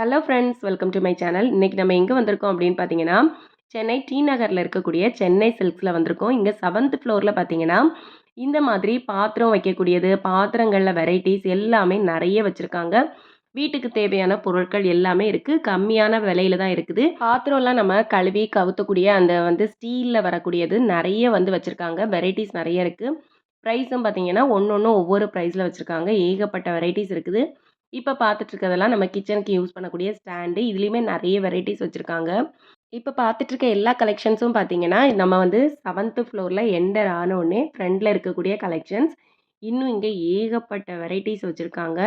Hello friends welcome to my channel இன்றைக்கி நம்ம எங்கே வந்திருக்கோம் அப்படின்னு பார்த்தீங்கன்னா சென்னை டி நகரில் இருக்கக்கூடிய சென்னை சில்க்ஸில் வந்திருக்கோம். இங்கே செவன்த் ஃப்ளோரில் பார்த்தீங்கன்னா இந்த மாதிரி பாத்திரம் வைக்கக்கூடியது பாத்திரங்களில் வெரைட்டிஸ் எல்லாமே நிறைய வச்சுருக்காங்க. வீட்டுக்கு தேவையான பொருட்கள் எல்லாமே இருக்குது கம்மியான விலையில தான் இருக்குது. பாத்திரம்லாம் நம்ம கழுவி கவுத்தக்கூடிய அந்த வந்து ஸ்டீலில் வரக்கூடியது நிறைய வந்து வச்சுருக்காங்க. வெரைட்டிஸ் நிறைய இருக்குது ப்ரைஸும் பார்த்தீங்கன்னா ஒன்று ஒன்று ஒவ்வொரு ப்ரைஸில் வச்சுருக்காங்க. ஏகப்பட்ட வெரைட்டிஸ் இருக்குது. இப்போ பார்த்துட்டு இருக்கிறதெல்லாம் நம்ம கிச்சனுக்கு யூஸ் பண்ணக்கூடிய ஸ்டாண்டு இதுலேயுமே நிறைய வெரைட்டிஸ் வச்சுருக்காங்க. இப்போ பார்த்துட்டு இருக்க எல்லா கலெக்ஷன்ஸும் பார்த்தீங்கன்னா நம்ம வந்து செவன்த்து ஃப்ளோரில் என்டர் ஆனோடனே ஃப்ரண்டில் இருக்கக்கூடிய கலெக்ஷன்ஸ். இன்னும் இங்கே ஏகப்பட்ட வெரைட்டிஸ் வச்சுருக்காங்க.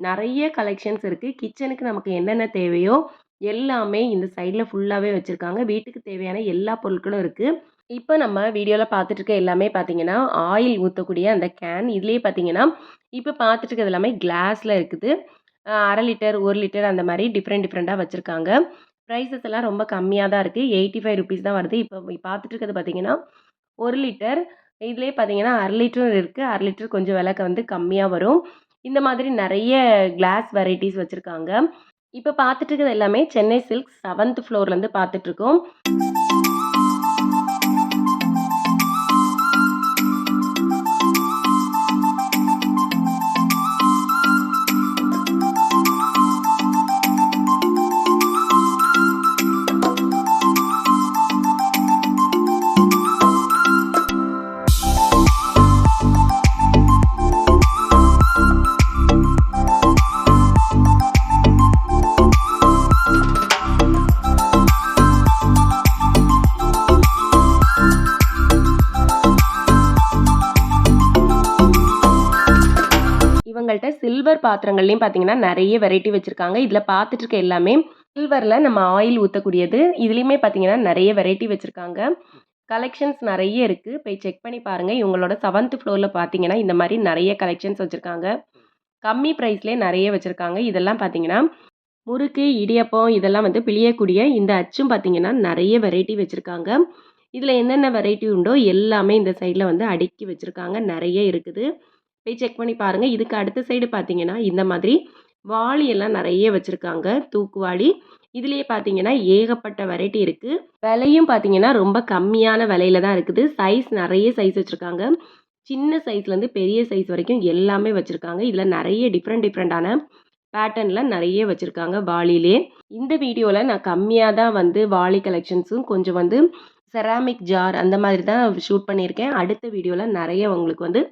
நிறைய கலெக்ஷன்ஸ் இருக்குது கிச்சனுக்கு நமக்கு என்னென்ன தேவையோ எல்லாமே இந்த சைடில் ஃபுல்லாகவே வச்சுருக்காங்க. வீட்டுக்கு தேவையான எல்லா பொருட்களும் இருக்குது இப்போ நம்ம வீடியோவில் பார்த்துட்டு இருக்க எல்லாமே பார்த்தீங்கன்னா ஆயில் ஊற்றக்கூடிய அந்த கேன் இதுலேயே பார்த்தீங்கன்னா இப்போ பார்த்துட்டு இருக்கிறது எல்லாமே கிளாஸில் இருக்குது. அரை லிட்டர் ஒரு லிட்டர் அந்த மாதிரி டிஃப்ரெண்ட் டிஃப்ரெண்ட்டாக வச்சுருக்காங்க. ப்ரைஸஸ் எல்லாம் ரொம்ப கம்மியாக தான் இருக்குது எயிட்டி ஃபைவ் ருபீஸ் தான் வருது. இப்போ பார்த்துட்டு இருக்கிறது பார்த்தீங்கன்னா ஒரு லிட்டர் இதுலேயே பார்த்தீங்கன்னா அரை லிட்டரும் இருக்குது அரை லிட்டர் கொஞ்சம் விலை வந்து கம்மியாக வரும். இந்த மாதிரி நிறைய கிளாஸ் வெரைட்டிஸ் வச்சுருக்காங்க. இப்போ பார்த்துட்டு இருக்கிறது எல்லாமே சென்னை சில்க் செவன்த் ஃப்ளோர்லேருந்து பார்த்துட்ருக்கோம் சில்வர் பாத்திரங்கள்லையும் பார்த்தீங்கன்னா நிறைய வெரைட்டி வச்சுருக்காங்க. இதில் பார்த்துட்டு இருக்க எல்லாமே சில்வரில் நம்ம ஆயில் ஊற்றக்கூடியது இதுலேயுமே பார்த்தீங்கன்னா நிறைய வெரைட்டி வச்சுருக்காங்க. கலெக்ஷன்ஸ் நிறைய இருக்குது போய் செக் பண்ணி பாருங்கள் இவங்களோட செவன்த் ஃப்ளோரில் பார்த்தீங்கன்னா இந்த மாதிரி நிறைய கலெக்ஷன்ஸ் வச்சுருக்காங்க. கம்மி ப்ரைஸ்லேயே நிறைய வச்சுருக்காங்க. இதெல்லாம் பார்த்தீங்கன்னா முறுக்கு இடியப்பம் இதெல்லாம் வந்து பிழியக்கூடிய இந்த அச்சும் பார்த்தீங்கன்னா நிறைய வெரைட்டி வச்சுருக்காங்க. இதில் என்னென்ன வெரைட்டி உண்டோ எல்லாமே இந்த சைடில் வந்து அடுக்கி வச்சுருக்காங்க. நிறைய இருக்குது. போய் செக் பண்ணி பாருங்கள் இதுக்கு அடுத்த சைடு பார்த்தீங்கன்னா இந்த மாதிரி வாளியெல்லாம் நிறைய வச்சுருக்காங்க. தூக்குவாளி. இதுலேயே பார்த்தீங்கன்னா ஏகப்பட்ட வெரைட்டி இருக்குது விலையும் பார்த்தீங்கன்னா ரொம்ப கம்மியான விலையில தான் இருக்குது. சைஸ் நிறைய சைஸ் வச்சுருக்காங்க. சின்ன சைஸ்லேருந்து பெரிய சைஸ் வரைக்கும் எல்லாமே வச்சுருக்காங்க. இதில் நிறைய டிஃப்ரெண்ட் டிஃப்ரெண்ட்டான பேட்டர்னில் நிறைய வச்சுருக்காங்க வாளிலே இந்த வீடியோவில் நான் கம்மியாக தான் வந்து வாளி கலெக்ஷன்ஸும் கொஞ்சம் வந்து செராமிக் ஜார் அந்த மாதிரி தான் ஷூட் பண்ணியிருக்கேன். அடுத்த வீடியோவில் நிறைய உங்களுக்கு வந்து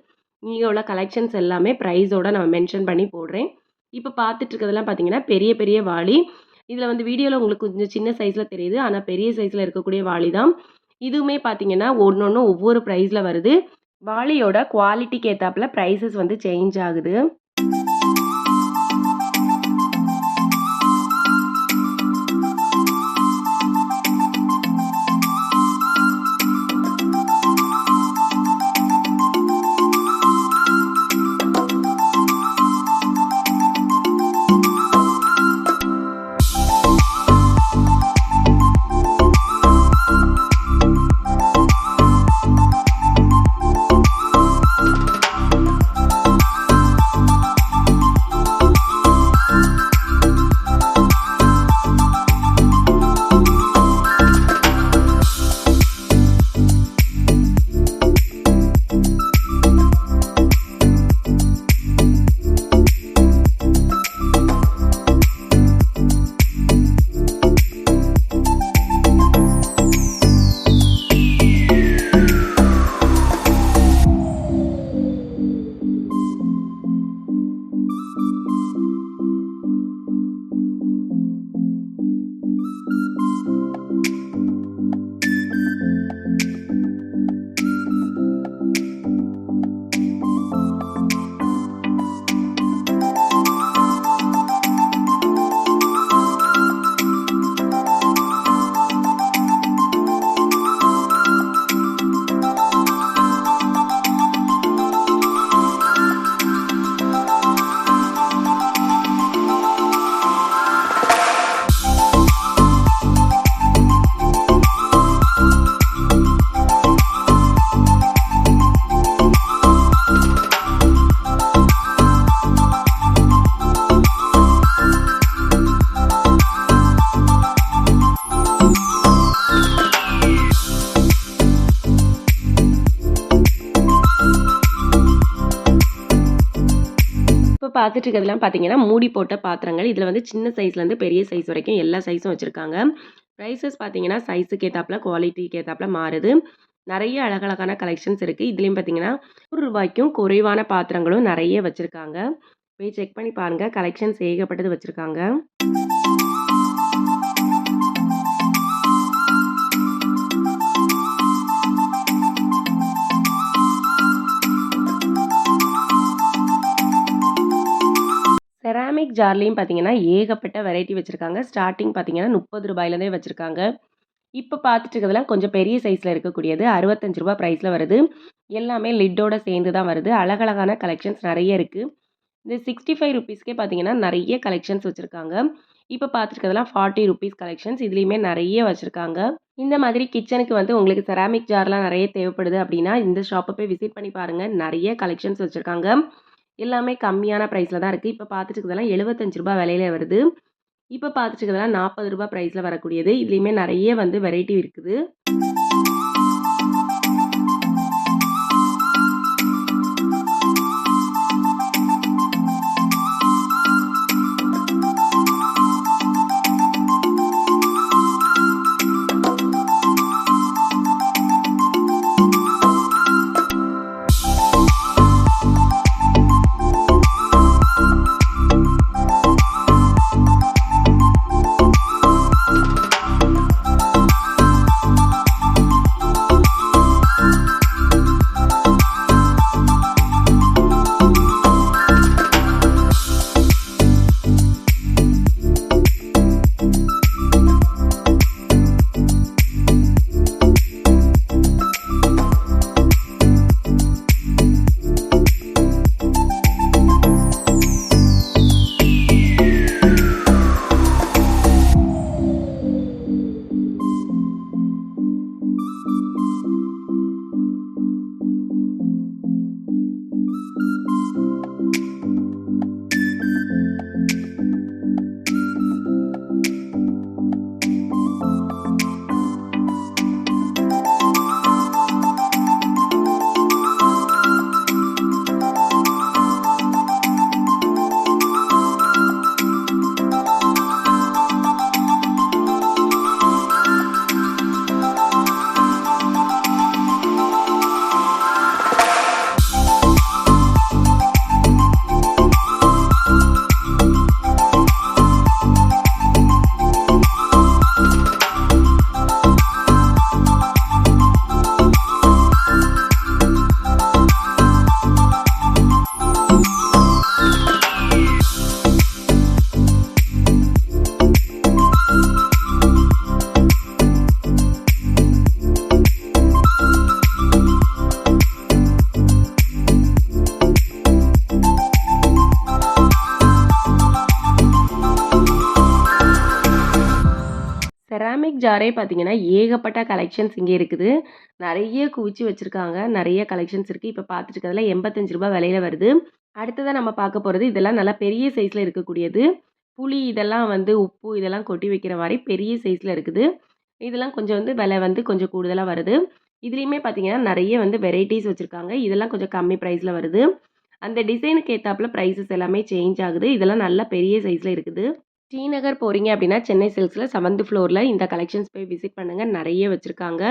இங்கே உள்ள கலெக்ஷன்ஸ் எல்லாமே ப்ரைஸோட நான் மென்ஷன் பண்ணி போடுறேன். இப்போ பார்த்துட்டு இருக்கிறதெல்லாம் பார்த்தீங்கன்னா பெரிய பெரிய வாளி. இதில் வந்து வீடியோவில் உங்களுக்கு கொஞ்சம் சின்ன சைஸில் தெரியுது. ஆனால் பெரிய சைஸில் இருக்கக்கூடிய வாளி தான். இதுவுமே பார்த்தீங்கன்னா ஒன்று ஒன்று ஒவ்வொரு ப்ரைஸில் வருது. வாளியோட குவாலிட்டிக்கு ஏற்றாப்புல ப்ரைஸஸ் வந்து சேஞ்ச் ஆகுது. பார்த்துட்டு இருக்கிறதுலாம் பார்த்தீங்கன்னா, மூடி போட்ட பாத்திரங்கள். இதில் வந்து சின்ன சைஸ்லேருந்து பெரிய சைஸ் வரைக்கும் எல்லா சைஸும் வச்சுருக்காங்க. ப்ரைஸஸ் பார்த்தீங்கன்னா, சைஸுக்கு ஏற்றாப்புல குவாலிட்டிக்கு ஏற்றாப்புல மாறுது. நிறைய அழகழகான கலெக்ஷன்ஸ் இருக்குது இதுலேயும் பார்த்தீங்கன்னா, நூறு ரூபாய்க்கும் குறைவான பாத்திரங்களும் நிறைய வச்சுருக்காங்க. போய் செக் பண்ணி பாருங்கள் கலெக்ஷன்ஸ் ஏகப்பட்டது வச்சுருக்காங்க. ஜார்லேயும் ஜார்லயும் பார்த்தீங்கன்னா, ஏகப்பட்ட வெரைட்டி வச்சுருக்காங்க ஸ்டார்டிங் பார்த்தீங்கன்னா, முப்பது ரூபாயிலேருந்தே வச்சுருக்காங்க இப்போ பார்த்துட்டு இருக்கிறதுலாம் கொஞ்சம் பெரிய சைஸில் இருக்கக்கூடியது. அறுபத்தஞ்சு ரூபா ப்ரைஸில் வருது. எல்லாமே லிட்டோட சேர்ந்து தான் வருது. அழகழகான கலெக்ஷன்ஸ் நிறைய இருக்குது இந்த சிக்ஸ்டி ஃபைவ் ருபீஸ்க்கே பார்த்தீங்கன்னா, நிறைய கலெக்ஷன்ஸ் வச்சுருக்காங்க இப்போ பார்த்துட்டு இருக்கிறதெல்லாம் ரூ. 40 கலெக்ஷன்ஸ். இதுலேயுமே நிறைய வச்சுருக்காங்க இந்த மாதிரி கிச்சனுக்கு வந்து உங்களுக்கு செராமிக் ஜார்லாம் நிறைய தேவைப்படுது அப்படின்னா இந்த ஷாப்பை போய் விசிட் பண்ணி பாருங்கள் நிறைய கலெக்ஷன்ஸ் வச்சுருக்காங்க எல்லாமே கம்மியான ப்ரைஸில் தான் இருக்குது இப்போ பார்த்துட்டு இருக்கிறதெல்லாம் எழுபத்தஞ்சு 75 விலையில வருது. இப்போ பார்த்துட்டு இருக்கிறதெல்லாம் நாற்பது 40 ப்ரைஸில் வரக்கூடியது. இதுலேயுமே நிறைய வந்து வெரைட்டி இருக்குது. செராமிக் ஜாரே பார்த்தீங்கன்னா, ஏகப்பட்ட கலெக்ஷன்ஸ் இங்கே இருக்குது. நிறைய குவிச்சு வச்சுருக்காங்க நிறைய கலெக்ஷன்ஸ் இருக்குது இப்போ பார்த்துட்டு இருக்கிறதுல ரூ. 85 விலையில வருது. அடுத்ததாக நம்ம பார்க்க போகிறது இதெல்லாம் நல்லா பெரிய சைஸில் இருக்கக்கூடியது. புளி இதெல்லாம் வந்து உப்பு இதெல்லாம் கொட்டி வைக்கிற மாதிரி பெரிய சைஸில் இருக்குது. இதெல்லாம் கொஞ்சம் வந்து விலை வந்து கொஞ்சம் கூடுதலாக வருது. இதுலேயுமே பார்த்தீங்கன்னா, நிறைய வந்து வெரைட்டிஸ் வச்சுருக்காங்க இதெல்லாம் கொஞ்சம் கம்மி ப்ரைஸில் வருது. அந்த டிசைனுக்கு ஏற்றாப்புல ப்ரைஸஸ் எல்லாமே சேஞ்ச் ஆகுது. இதெல்லாம் நல்லா பெரிய சைஸில் இருக்குது. ஸ்ரீநகர் போகிறீங்க அப்படின்னா சென்னை சில்க்ஸ்ல 7த் ஃப்ளோர்ல இந்த கலெக்ஷன்ஸ் போய் விசிட் பண்ணுங்க. நிறைய வச்சுருக்காங்க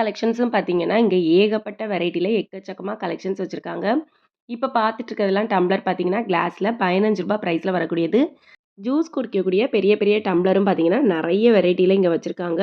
கலெக்ஷன்ஸும் பார்த்தீங்கன்னா, இங்கே ஏகப்பட்ட வெரைட்டியில் எக்கச்சக்கமாக கலெக்ஷன்ஸ் வச்சுருக்காங்க இப்போ பார்த்துட்டு இருக்கிறதெல்லாம் டம்ளர் பார்த்தீங்கன்னா, கிளாஸில் பதினஞ்சு ரூபா ப்ரைஸில் வரக்கூடியது. ஜூஸ் குடிக்கக்கூடிய பெரிய பெரிய டம்ளரும் பார்த்தீங்கன்னா, நிறைய வெரைட்டியில் இங்கே வச்சுருக்காங்க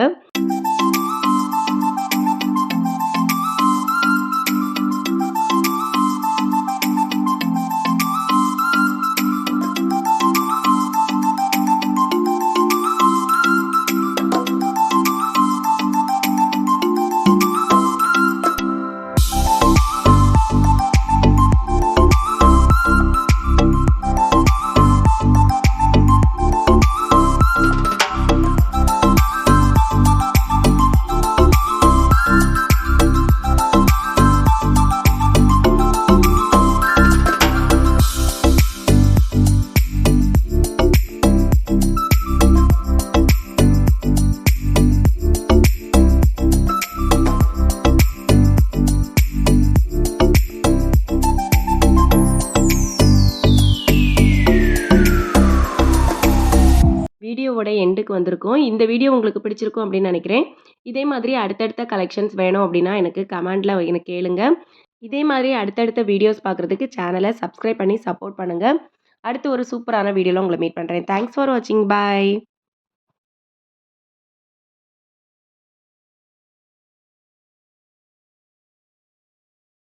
வீடியோவோட வந்திருக்கோம். இந்த வீடியோ உங்களுக்கு பிடிச்சிருக்கும் அப்படின்னு நினைக்கிறேன் இதே மாதிரி அடுத்தடுத்த கலெக்ஷன்ஸ் வேணும் அப்படின்னா எனக்கு கமெண்டில் எனக்கு கேளுங்க. இதே மாதிரி அடுத்தடுத்த வீடியோஸ் பார்க்குறதுக்கு சேனலை சப்ஸ்கிரைப் பண்ணி சப்போர்ட் பண்ணுங்க. அடுத்து ஒரு சூப்பரான வீடியோவில் உங்களை மீட் பண்ணுறேன் தேங்க்ஸ் ஃபார் வாட்சிங். பாய்.